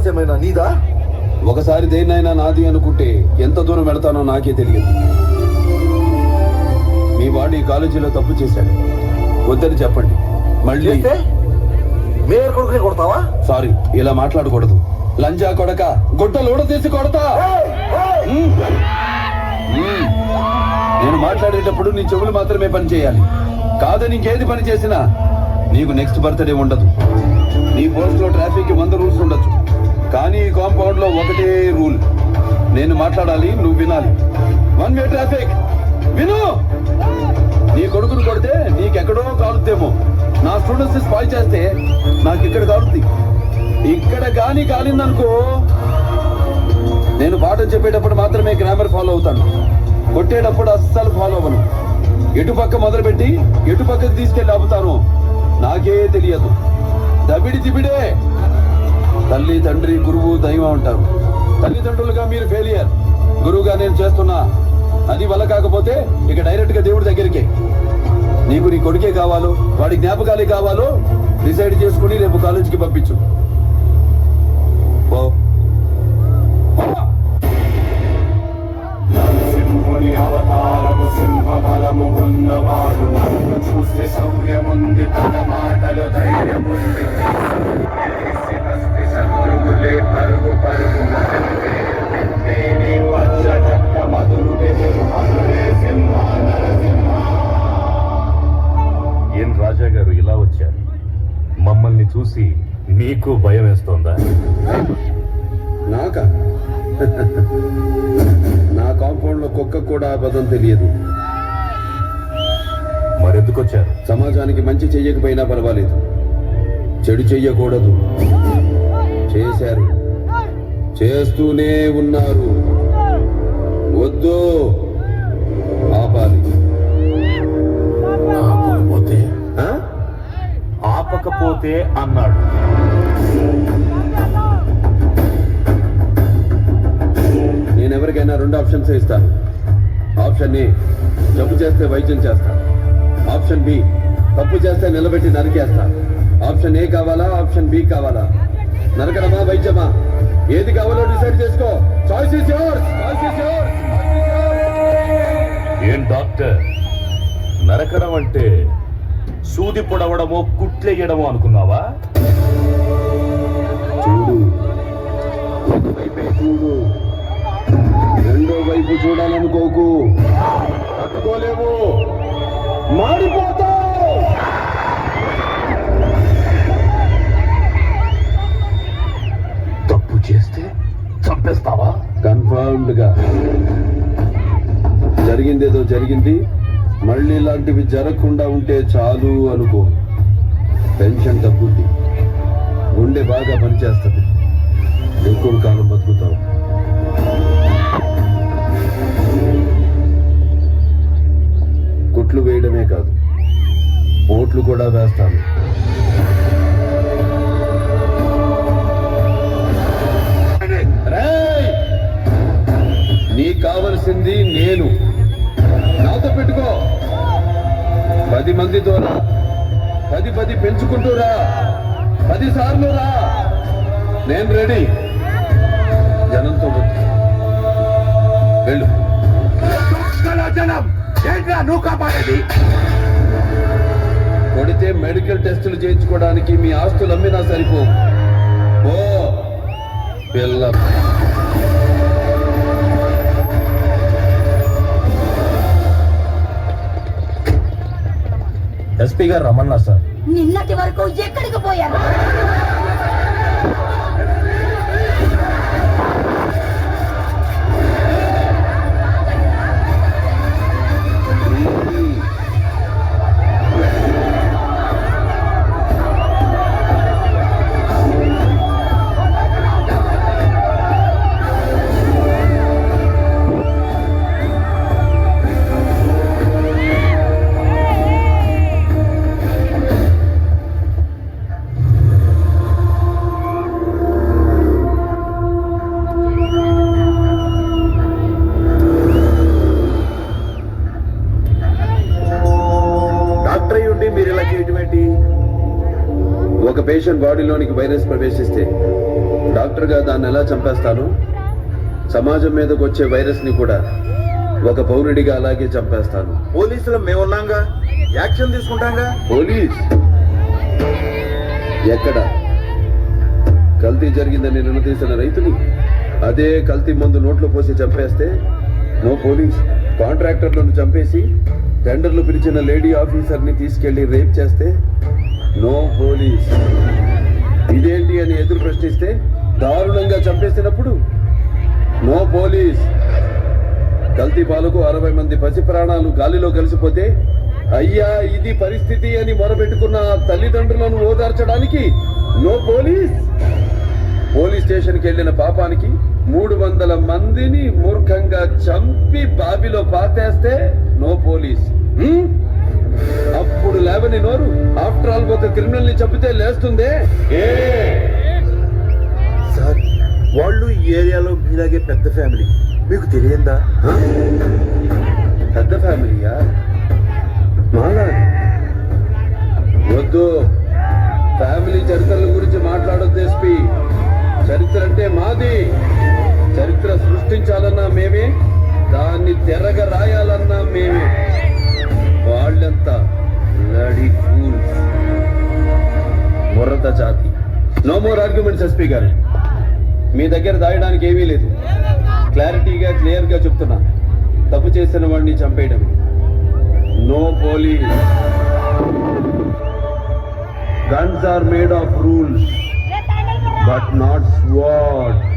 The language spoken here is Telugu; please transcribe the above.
సమస్య ఏమైనా నీదా? ఒకసారి దేన్నైనా నాది అనుకుంటే ఎంత దూరం వెళతానో నాకే తెలియదు. మీ వాడు ఈ కాలేజీలో తప్పు చేశాడు. వద్దని చెప్పండి. మళ్ళీ మేయర్ కొడుకునే కొడతావా? సారీ ఇలా మాట్లాడకూడదు. లంజా కొడక గుడ్డలు ఊడదీసి కొడతా. నేను మాట్లాడేటప్పుడు నీ చెవులు మాత్రమే పని చేయాలి కాదని ఇంకేది పని చేసినా నీకు నెక్స్ట్ బర్త్డే ఉండదు. నీ పోస్ట్లో ట్రాఫిక్ వంద రూల్స్ ఉండొచ్చు. కానీ ఈ కాంపౌండ్లో ఒకటే రూల్. నేను మాట్లాడాలి నువ్వు వినాలి. వన్ వే ట్రాఫిక్ విను! నీ కొడుకును కొడితే నీకెక్కడో కాలుద్దేమో. నా స్టూడెంట్స్ స్పాయిల్ చేస్తే నాకు ఇక్కడ కాలుద్ది. ఇక్కడ కానీ కాలిందనుకో నేను పాఠం చెప్పేటప్పుడు మాత్రమే గ్రామర్ ఫాలో అవుతాను. కొట్టేటప్పుడు అస్సలు ఫాలో అవ్వను. ఎటుపక్క మొదలుపెట్టి ఎటుపక్కకి తీసుకెళ్ళి ఆపుతాను నాకే తెలియదు. దబిడి దిబిడే! తల్లి తండ్రి గురువు దైవం అంటారు. తల్లిదండ్రులుగా మీరు ఫెయిలియర్ గురువుగా నేను చేస్తున్నా. అది వల్ల కాకపోతే ఇక డైరెక్ట్గా దేవుడి దగ్గరికి. నీకు నీ కొడుకే కావాలో వాడి జ్ఞాపకాలే కావాలో డిసైడ్ చేసుకుని రేపు కాలేజీకి పంపించు. పో. చూసి మీకు భయం వేస్తోందా? నాకా? నా కాంపౌండ్లో కుక్క కూడా అబద్ధం తెలియదు. మరెందుకు వచ్చారు సమాజానికి మంచి చెయ్యకపోయినా పర్వాలేదు. చెడు చెయ్యకూడదు. చేశారు. చేస్తూనే ఉన్నారు. వద్దు. ఆపాలి. ఆపకపోతే అన్నాడు. నేను ఎవరికైనా రెండు ఆప్షన్స్ ఇస్తాను ఆప్షన్ ఏ జబ్బు చేస్తే వైద్యం చేస్తా. ఆప్షన్ బి తప్పు చేస్తే నిలబెట్టి నరికేస్తా. ఆప్షన్ ఏ కావాలా ఆప్షన్ బి కావాలా? నరకడమా వైద్యమా? ఏది కావాలో డిసైడ్ చేసుకో. Choice is yours choice is yours ఏం డాక్టర్? నరకడం అంటే సూది పొడవడమో కుట్లెయ్యడమో అనుకున్నావా? చూడు. చూడు. రెండో వైపు చూడాలనుకోకు. తట్టుకోలేవు. మాడిపోతావు. తప్పు చేస్తే చంపేస్తావా? కన్ఫర్మ్డ్గా. జరిగిందేదో జరిగింది. మళ్ళీ ఇలాంటివి జరగకుండా ఉంటే చాలు అనుకో. టెన్షన్ తగ్గుద్ది. గుండె బాగా పనిచేస్తుంది. ఎక్కువ కాలం బతుకుతావు. కుట్లు వేయడమే కాదు ఓట్లు కూడా వేస్తాను. నీకు కావలసింది నేను. పది మందితో రా పది పది పెంచుకుంటూ రా. పది సార్లు రా. నేను రెడీ. జనంతో. వెళ్ళు. జనం! ఏంట్రా నువ్వు కాపాడేది? కొడితే మెడికల్ టెస్టులు చేయించుకోవడానికి మీ ఆస్తులు అమ్మినా సరిపో ఓ పిల్ల. ఎస్పీ గారు రమ్మన్నా సార్. నిన్నటి వరకు ఎక్కడికి పోయారు? పేషెంట్ బాడీలోనికి వైరస్ ప్రవేశిస్తే డాక్టర్గా దాన్ని ఎలా చంపేస్తాను? సమాజం మీదకి వచ్చే వైరస్ని కూడా ఒక పౌరుడిగా అలాగే చంపేస్తాను. పోలీసులు మేమున్నాంగా? యాక్షన్ తీసుకుంటాంగా? పోలీస్! ఎక్కడ? కల్తీ జరిగిందని నిలదీసిన రైతుని అదే కల్తీ మందు నోట్లో పోసి చంపేస్తే నో పోలీస్! కాంట్రాక్టర్లను చంపేసి టెండర్లు పిలిచిన లేడీ ఆఫీసర్ని తీసుకెళ్ళి రేప్ చేస్తే నో పోలీస్. ఇదేంటి అని ఎదురు ప్రశ్నిస్తే దారుణంగా చంపేసినప్పుడు నో పోలీస్. కల్తీ పాలకు అరవై మంది పసి ప్రాణాలు గాలిలో కలిసిపోతే అయ్యా ఇది పరిస్థితి అని మొరబెట్టుకున్న తల్లిదండ్రులను ఓదార్చడానికి నో పోలీస్. పోలీస్ స్టేషన్కి వెళ్ళిన పాపానికి మూడు వందల మందిని మూర్ఖంగా చంపి బావిలో పాతేస్తే నో పోలీస్. అప్పుడు లేవని నోరు. ఆఫ్టర్ ఆల్ ఒక క్రిమినల్ని చంపితే లేస్తుందే? ఏ? సార్ వాళ్ళు ఈ ఏరియాలో మీలాగే పెద్ద ఫ్యామిలీ. మీకు తెలియందా? పెద్ద ఫ్యామిలీయా? మాలా? వద్దు. ఫ్యామిలీ చరిత్రల గురించి మాట్లాడొద్దు ఎస్పి చరిత్ర అంటే మాది. చరిత్ర సృష్టించాలన్నా మేమే. దాన్ని తెరగ రాయాలన్నా మేమే. నో ఎస్పీ గారు. మీ దగ్గర దాయడానికి ఏమీ లేదు. క్లారిటీగా క్లియర్గా చెప్తున్నా. తప్పు చేసిన వాడిని చంపేయడం. No police. Guns are made of rules but not స్వాడ్